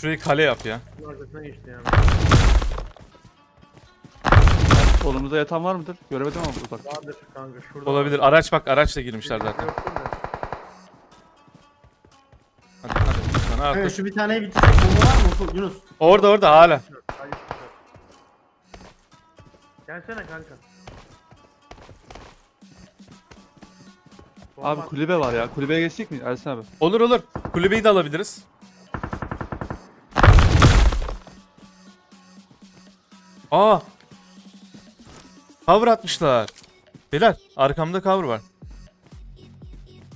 Şurayı kale yap ya. Arkasına geçti yani. Solumuzda yatan var mıdır? Göremedim ama bak. Vardır kanka şurada. Olabilir. Araç bak araçla girmişler zaten. Hadi hadi. Sana artık. şu bir taneyi bitirsek bomba var mı Ufuk? Yunus? Orada orada hala. Hayır, hayır. Gelsene kanka. Bomba Abi kulübe var ya. Kulübeye geçecek mi Ersin abi? Olur olur. Kulübeyi de alabiliriz. Aa. Cover atmışlar. Beyler arkamda cover var.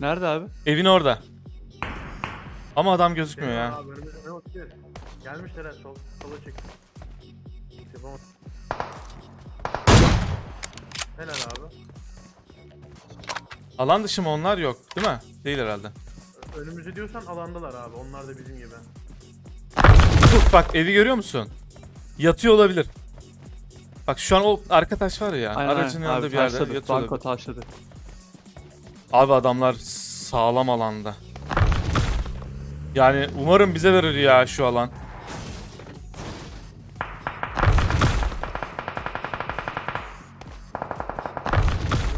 Nerede abi? Evin orada. Ama adam gözükmüyor ya. Abi önümüzde ne bakıyor? Gelmişler ha sol, sola çek. Yapamaz. Helal abi. Alan dışı mı onlar yok değil mi? Değil herhalde. Önümüzü diyorsan alandalar abi. Onlar da bizim gibi. Uf bak evi görüyor musun? Yatıyor olabilir. Bak şu an o arka taş var ya. Aynen, aracın aynen. yanında Abi bir yerde taşladı. yatıyor Banko olabilir. taşladı. Abi adamlar sağlam alanda. Yani umarım bize verir ya şu alan.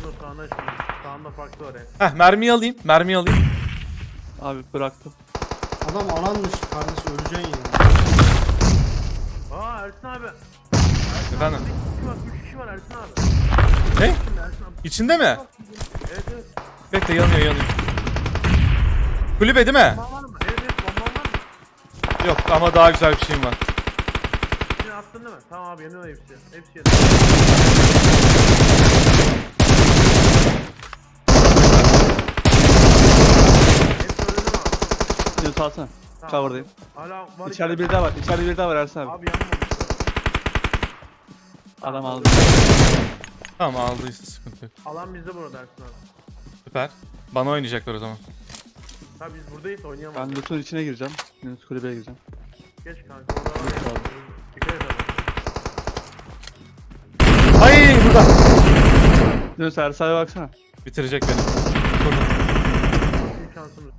Bunun sağına şimdi. Sağında farklı var ya. Heh mermiyi alayım. Mermiyi alayım. Abi bıraktım. Adam alanmış kardeş öleceksin ya. Aa Ersin abi. Efendim. 3 kişi var, 3 kişi var Ersin abi. Ne? İçinde mi? Evet evet. Bekle yanıyor yanıyor. Kulübe değil mi? Bomba var mı? Evet evet bomba var mı? Yok ama daha güzel bir şeyim var. Şimdi attın değil mi? Tamam abi yanıyor hepsi. Hepsi yanıyor. Hepsi öldü mi abi? Yunus alsana. Tamam. Cover'dayım. Hala var. İçeride biri daha var. İçeride biri daha var Ersin abi. Abi yanmamış. Adam aldı. Tamam aldıysa sıkıntı yok. Alan bizde burada Ersin abi. Süper. Bana oynayacaklar o zaman. Ha biz buradayız oynayamayız. Ben loot'un içine gireceğim. Yunus kulübeye gireceğim. Geç kanka orada var ya. Dikkat et abi. Ay burada. Yunus Ersin abi baksana. Bitirecek beni. Burada. Bir şansımız.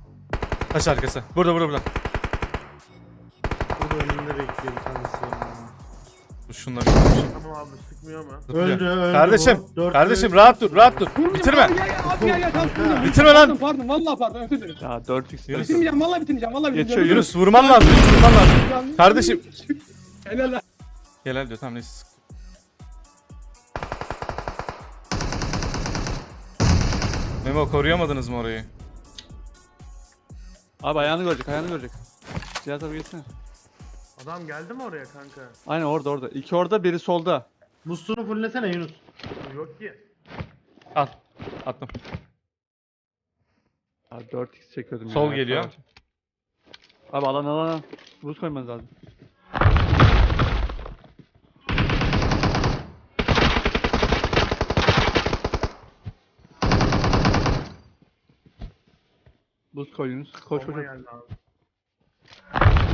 Taş arkası. Burada burada. Burada şunları. Tamam abi sıkmıyor mu? Zıplıyor. Öldü öldü Kardeşim, bu. Dört kardeşim öldü. rahat dur, rahat dur. Bitirme. Abi gel abi gel gel tamam. Kanka. Bitirme lan. Pardon vallahi pardon özür dilerim. Ya 4x. Yunus. Bitirmeyeceğim vallahi bitirmeyeceğim vallahi Geçiyor, bitirmeyeceğim. Yunus vurman lazım, Yunus vurman lazım. Kardeşim. Helal lan. Gel diyor tamam neyse. Memo koruyamadınız mı orayı? Abi ayağını görecek, ayağını görecek. Cihat abi geçsene. Adam geldi mi oraya kanka? Aynen orada orada. İki orada, biri solda. Musluğunu fullesene Yunus. Yok ki. Al. Attım. Abi 4x çekiyordum Sol ya. geliyor. Abi alan alan alan. Buz koymanız lazım. Buz koy Yunus. Koş koş. Bomba koş. geldi abi.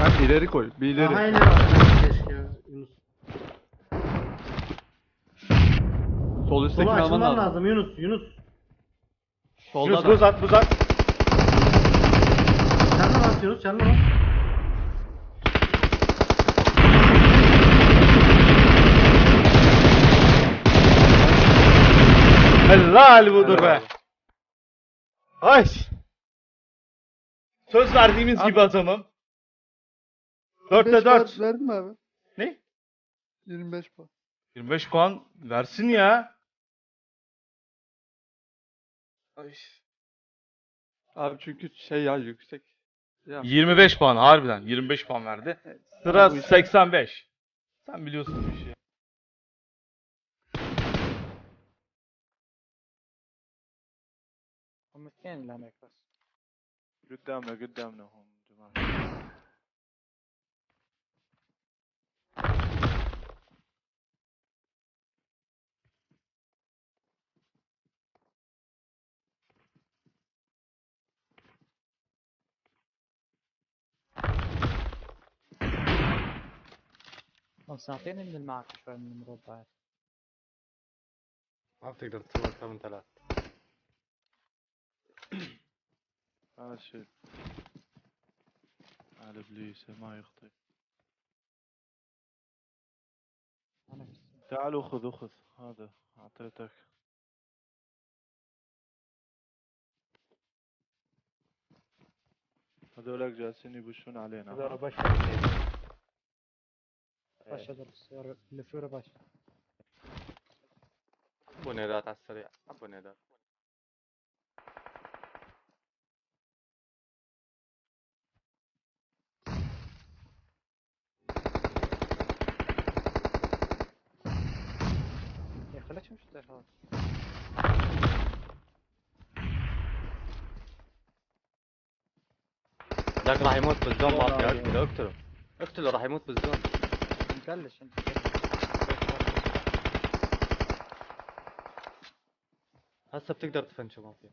Sen ileri koy. Bir ileri. Daha ileri var keşke Yunus. Sol Sola üsttekini alman açılman lazım. lazım Yunus. Yunus. Solda Yunus da. buz at, buz at. Sen de bas Yunus sen de bas. Helal budur be. Ay. Söz verdiğimiz gibi adamım. 4'te 4. Verdin mi abi? Ne? 25 puan. 25 puan versin ya. Ay. Abi çünkü şey ya yüksek. Ya. 25 puan harbiden 25 puan verdi. Sıra bu iş- 85. Sen biliyorsun bu işi. قدامنا قدامنا هم خمسة اعطيني من المعركة آه، شوي من المرور بعد ما بتقدر تسوي أكثر من ثلاث راشد على إبليس ما يخطئ. تعالوا خذ خذ هذا أعطيتك. هذولك جالسين يبشون علينا. هذول بشر باشا ضرب السيارة اللي على السريع يا مش ذاك راح يموت بالزوم ما اقتله اقتله راح يموت بالزوم مكلش هسه بتقدر تفنشوا ما فيه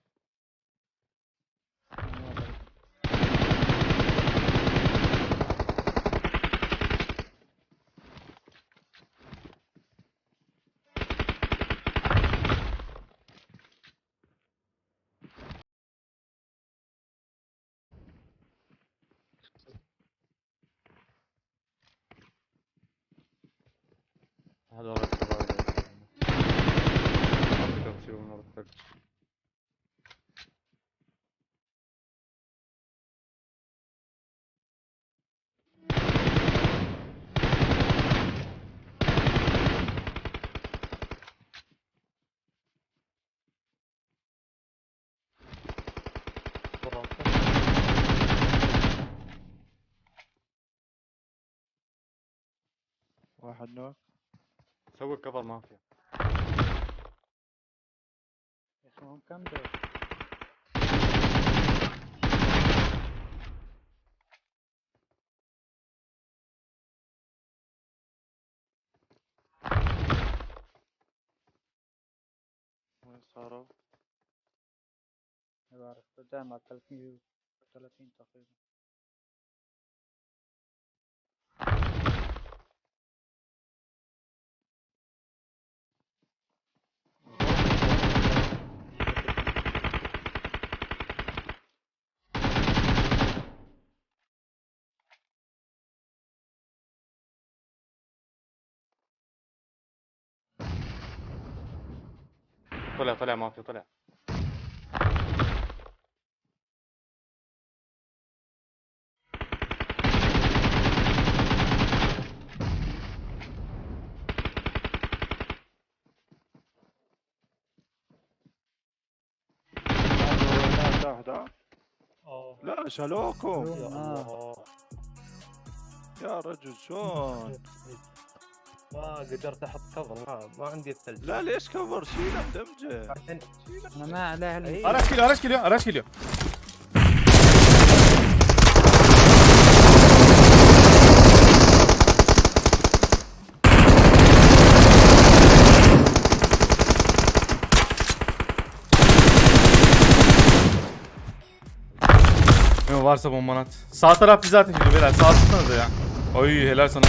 هذا واحد نوك. سوي كفر مافيا. يا أخي هم كم دول وين صاروا؟ ما بعرف قدام على 330 تقريبا. طلع طلع ما في طلع. لا شالوكم. يا رجل شلون؟ ما قدرت احط كفر ما, ما عندي الثلج لا ليش كفر شيله مدمجه بعدين أنا ما عليه إلا أي. Araç geliyor araç geliyor araç geliyor. Yok varsa bomban at. Sağ taraf bize ateş ediyor beyler. Sağ tutsanıza ya. Oy helal sana.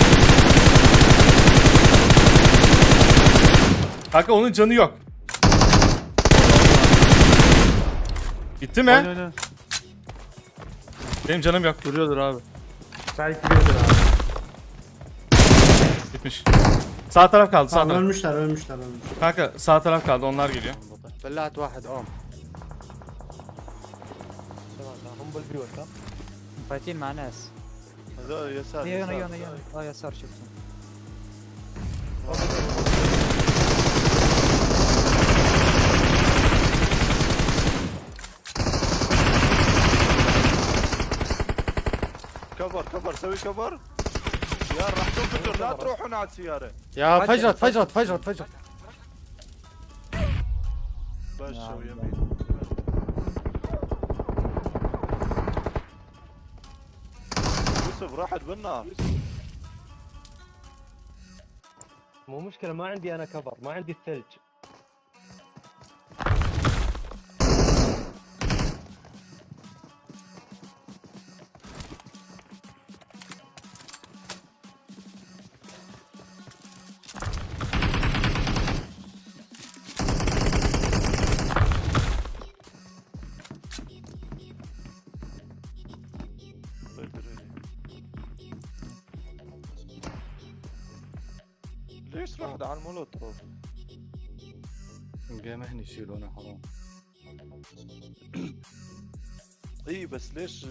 Kanka onun canı yok. Bitti mi? oyna oyna Benim canım yok. duruyordur abi belki biridir abi. Bitmiş. Sağ taraf kaldı sağ Tamam taraf. ölmüşler ölmüşler ölmüşler. Kanka sağ taraf kaldı onlar geliyor. بلعت واحد اوم تمام هم بالبيوت ها فايتين مع ناس هذول يسار هنا يسار، هنا يسار. هنا اه يسار شفتهم كفر كفر سوي كفر. يا راح تنفجر لا تروحون على السياره يا فجرت فجرت فجرت فجرت. نعم. يمين. يوسف راحت بالنار. مو مشكلة ما عندي أنا كفر ما عندي الثلج. ليش راح آه. على المولوتوف مجامهني يشيلونا حرام. اي بس ليش